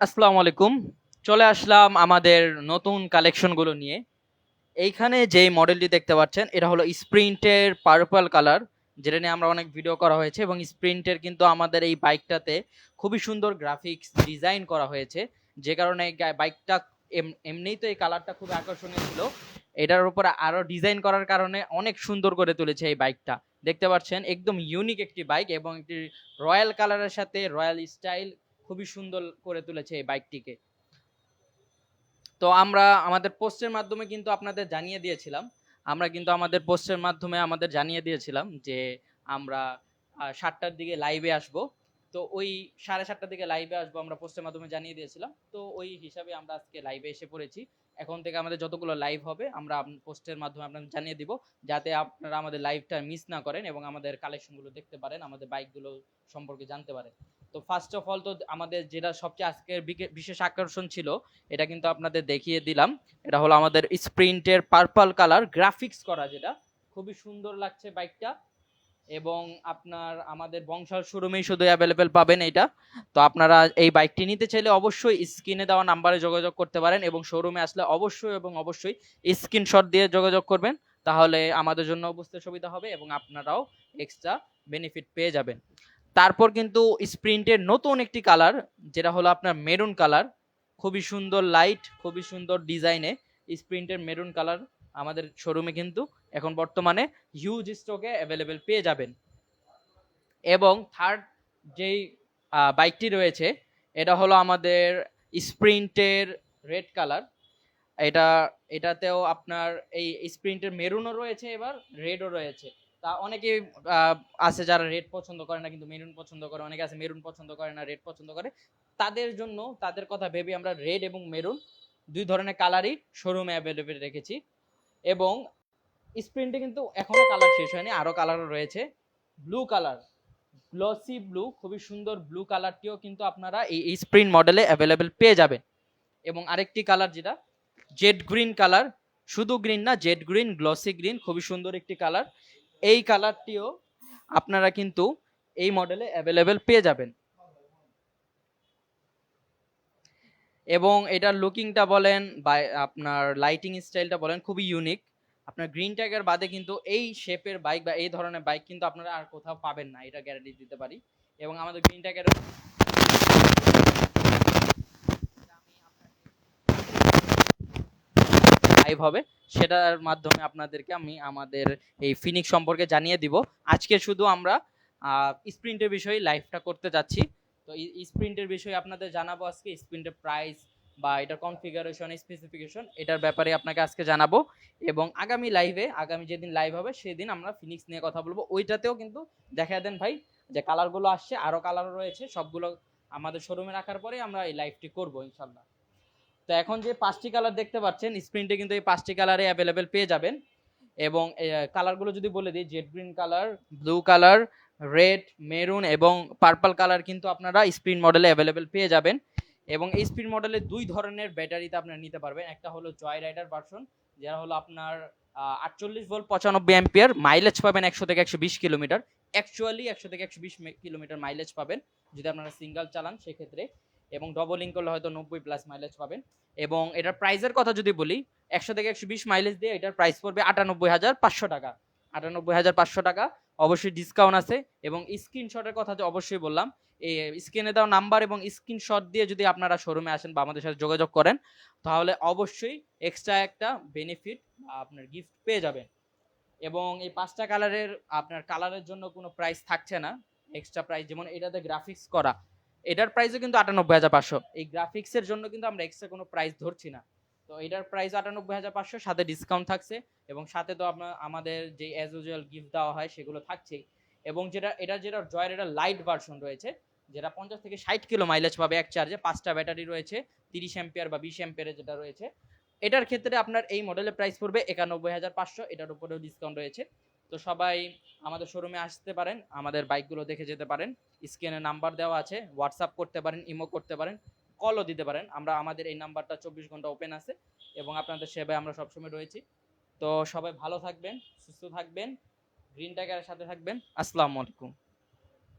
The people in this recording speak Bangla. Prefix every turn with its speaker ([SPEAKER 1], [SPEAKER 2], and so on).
[SPEAKER 1] আসসালামু আলাইকুম। চলে আসলাম আমাদের নতুন কালেকশনগুলো নিয়ে। এইখানে যেই মডেলটি দেখতে পাচ্ছেন, এটা হলো স্প্রিন্টের পার্পল কালার যেটা নিয়ে আমরা অনেক ভিডিও করা হয়েছে এবং স্প্রিন্টের কিন্তু আমাদের এই বাইকটাতে খুবই সুন্দর গ্রাফিক্স ডিজাইন করা হয়েছে। যে কারণে বাইকটা এম- এমনিই তো এই কালারটা খুব আকর্ষণীয় ছিল। এটার উপর আরও ডিজাইন করার কারণে অনেক সুন্দর করে তুলেছে এই বাইকটা দেখতে পাচ্ছেন, একদম ইউনিক একটি বাইক এবং একটি রয়্যাল কালারের সাথে রয়্যাল স্টাইল খুবই সুন্দর করে তুলেছে এই বাইকটিকে। তো আমরা আমাদের পোস্টের মাধ্যমে কিন্তু আপনাদের জানিয়ে দিয়েছিলাম। আমরা কিন্তু আমাদের পোস্টের মাধ্যমে আমাদের জানিয়ে দিয়েছিলাম যে আমরা সাতটার দিকে লাইভে আসব। তো ওই সাড়ে সাতটার দিকে লাইভে আসব আমরা পোস্টের মাধ্যমে জানিয়ে দিয়েছিলাম। তো ওই হিসাবে আমরা আজকে লাইভে এসে পড়েছি। এখন থেকে আমাদের যতগুলো লাইভ হবে, আমরা পোস্টের মাধ্যমে আপনাদের জানিয়ে দিব। যাতে আপনারা আমাদের লাইভটা মিস না করেন এবং আমাদের কালেকশনগুলো দেখতে পারেন, আমাদের বাইকগুলো সম্পর্কে জানতে পারেন। তো ফার্স্ট অফ অল তো আমাদের যেটা সবচেয়ে আজকের বিশেষ আকর্ষণ ছিল, এটা কিন্তু আপনাদের দেখিয়ে দিলাম। এটা হলো আমাদের স্প্রিন্টের পার্পল কালার গ্রাফিক্স করা যেটা। খুবই সুন্দর লাগছে বাইকটা এবং আপনার আমাদের বংশাল শোরুমেই শুধু অ্যাভেলেবেল পাবেন এটা তো আপনারা এই বাইকটি নিতে চাইলে অবশ্যই স্ক্রিনে দেওয়া নাম্বারে যোগাযোগ করতে পারেন এবং শোরুমে আসলে অবশ্যই এবং অবশ্যই স্ক্রিনশট দিয়ে যোগাযোগ করবেন। তাহলে আমাদের জন্য বুঝতে সুবিধা হবে এবং আপনারাও এক্সট্রা বেনিফিট পেয়ে যাবেন। তারপর কিন্তু স্প্রিন্টের নতুন একটি কালার, যেটা হলো আপনার মেরুন কালার। খুবই সুন্দর লাইট খুবই সুন্দর ডিজাইনে স্প্রিন্টের মেরুন কালার আমাদের শোরুমে কিন্তু এখন বর্তমানে হিউজ স্টকে অ্যাভেলেবেল পেয়ে যাবেন। এবং থার্ড যেই বাইকটি রয়েছে, এটা হলো আমাদের স্প্রিন্টের রেড কালার। এটা, এটাতেও আপনার এই স্প্রিন্টের মেরুনও রয়েছে এবার রেডও রয়েছে। তা অনেকে আছে যারা রেড পছন্দ করে না, কিন্তু মেরুন পছন্দ করে, অনেকে আছে মেরুন পছন্দ করে না রেড পছন্দ করে। তাদের জন্য, তাদের কথা ভেবে আমরা রেড এবং মেরুন দুই ধরনের কালারই শোরুমে অ্যাভেলেবেল রেখেছি। এবং স্প্রিন্টে কিন্তু এখনও কালার শেষ হয়নি আরও কালারও রয়েছে। ব্লু কালার গ্লসি ব্লু খুবই সুন্দর ব্লু কালারটিও কিন্তু আপনারা এই স্প্রিন্ট মডেলে অ্যাভেলেবেল পেয়ে যাবেন। এবং আরেকটি কালার যেটা জেড গ্রিন কালার শুধু গ্রিন না জেড গ্রিন গ্লসি গ্রিন খুবই সুন্দর একটি কালার এই কালারটিও আপনারা কিন্তু এই মডেলে অ্যাভেলেবেল পেয়ে যাবেন। এবং এটার লুকিংটা বলেন বা আপনার লাইটিং স্টাইলটা বলেন খুবই ইউনিক আপনার গ্রিন ট্যাগের বাদে কিন্তু এই শেপের বাইক বা এই ধরনের বাইক কিন্তু আপনারা আর কোথাও পাবেন না, এটা গ্যারান্টি দিতে পারি। এবং আমাদের গ্রিন ট্যাগের লাইভ হবে, সেটার মাধ্যমে আপনাদেরকে আমি আমাদের এই ফিনিক্স সম্পর্কে জানিয়ে দিব। আজকে শুধু আমরা স্প্রিন্টের বিষয়ে লাইভটা করতে যাচ্ছি। তো স্প্রিন্টের বিষয়ে আপনাদের জানাব আজকে, স্প্রিন্টের প্রাইস বা এটার কনফিগারেশন স্পেসিফিকেশন এটার ব্যাপারে আপনাকে আজকে জানাব। এবং আগামী লাইভে আগামী যেদিন লাইভ হবে, সেদিন আমরা ফিনিক্স নিয়ে কথা বলব। ওইটাতেও কিন্তু দেখা দেন ভাই, যে কালারগুলো আসছে আরও কালার রয়েছে, সবগুলো আমাদের শোরুমে রাখার পরে আমরা এই লাইভটি করব ইনশাল্লাহ তো এখন যে পাঁচটি কালার দেখতে পাচ্ছেন স্প্রিন্টে কিন্তু এই পাঁচটি কালারে অ্যাভেলেবেল পেয়ে যাবেন। এবং কালারগুলো যদি বলে দিই jade green colour blue colour red maroon এবং পার্পল কালার কিন্তু আপনারা স্প্রিন্ট মডেলে অ্যাভেলেবেল পেয়ে যাবেন। এবং এই স্প্রিন্ট মডেলে দুই ধরনের ব্যাটারিতে আপনারা নিতে পারবেন। একটা হলো জয় রাইডার ভার্সন যারা হলো আপনার আটচল্লিশ ভোল্ট পঁচানব্বই অ্যাম্পিয়ার মাইলেজ পাবেন একশো থেকে একশো বিশ কিলোমিটার অ্যাকচুয়ালি একশো থেকে একশো বিশ কিলোমিটার মাইলেজ পাবেন। যদি আপনারা সিঙ্গেল চালান, সেক্ষেত্রে এবং ডবল ডবলিং করলে হয়তো নব্বই প্লাস মাইলেজ পাবেন। এবং এটার প্রাইসের কথা যদি বলি, একশো থেকে একশো বিশ মাইলেজ দিয়ে এটার প্রাইস পড়বে আটানব্বই হাজার পাঁচশো টাকা। আটানব্বই হাজার পাঁচশো টাকা, অবশ্যই ডিসকাউন্ট আছে এবং স্ক্রিনশটের কথা তো অবশ্যই বললাম স্ক্রিনে দেওয়া নাম্বার এবং স্ক্রিনশট দিয়ে যদি আপনারা শোরুমে আসেন বা আমাদের সাথে যোগাযোগ করেন, তাহলে অবশ্যই এক্সট্রা একটা বেনিফিট আপনার গিফট পেয়ে যাবেন। এবং এই পাঁচটা কালারের আপনার কালারের জন্য কোনো প্রাইস থাকছে না। এক্সট্রা প্রাইস যেমন এটাতে গ্রাফিক্স করা এটার প্রাইসও কিন্তু আটানব্বই হাজার পাঁচশো। এই গ্রাফিক্সের জন্য কিন্তু আমরা এক্সট্রা কোনো প্রাইস ধরছি না। তো এটার প্রাইস আটানব্বই হাজার পাঁচশো, সাথে ডিসকাউন্ট থাকছে এবং সাথে তো আপনার আমাদের যে অ্যাজ ইউজুয়াল গিফট দেওয়া হয় সেগুলো থাকছেই। এবং যেটা এটা যেটা জয়ের এটা লাইট ভার্সন রয়েছে, যেটা পঞ্চাশ থেকে ষাট কিলো মাইলেজ পাবে এক চার্জে পাঁচটা ব্যাটারি রয়েছে, তিরিশ অ্যাম্পিয়ার বা বিশ অ্যাম্পিয়ারের যেটা রয়েছে। এটার ক্ষেত্রে আপনার এই মডেলের প্রাইস পড়বে একানব্বই হাজার পাঁচশো, এটার উপরেও ডিসকাউন্ট রয়েছে। তো সবাই আমাদের শোরুমে আসতে পারেন, আমাদের বাইকগুলো দেখে যেতে পারেন। স্ক্রিনে নাম্বার দেওয়া আছে হোয়াটসঅ্যাপ করতে পারেন, ইমো করতে পারেন কলও দিতে পারেন। আমরা আমাদের এই নাম্বারটা চব্বিশ ঘণ্টা ওপেন আছে এবং আপনাদের সেবায় আমরা সবসময় রয়েছি। তো সবাই ভালো থাকবেন, সুস্থ থাকবেন গ্রিন টাইগারের সাথে থাকবেন। আসসালামু আলাইকুম।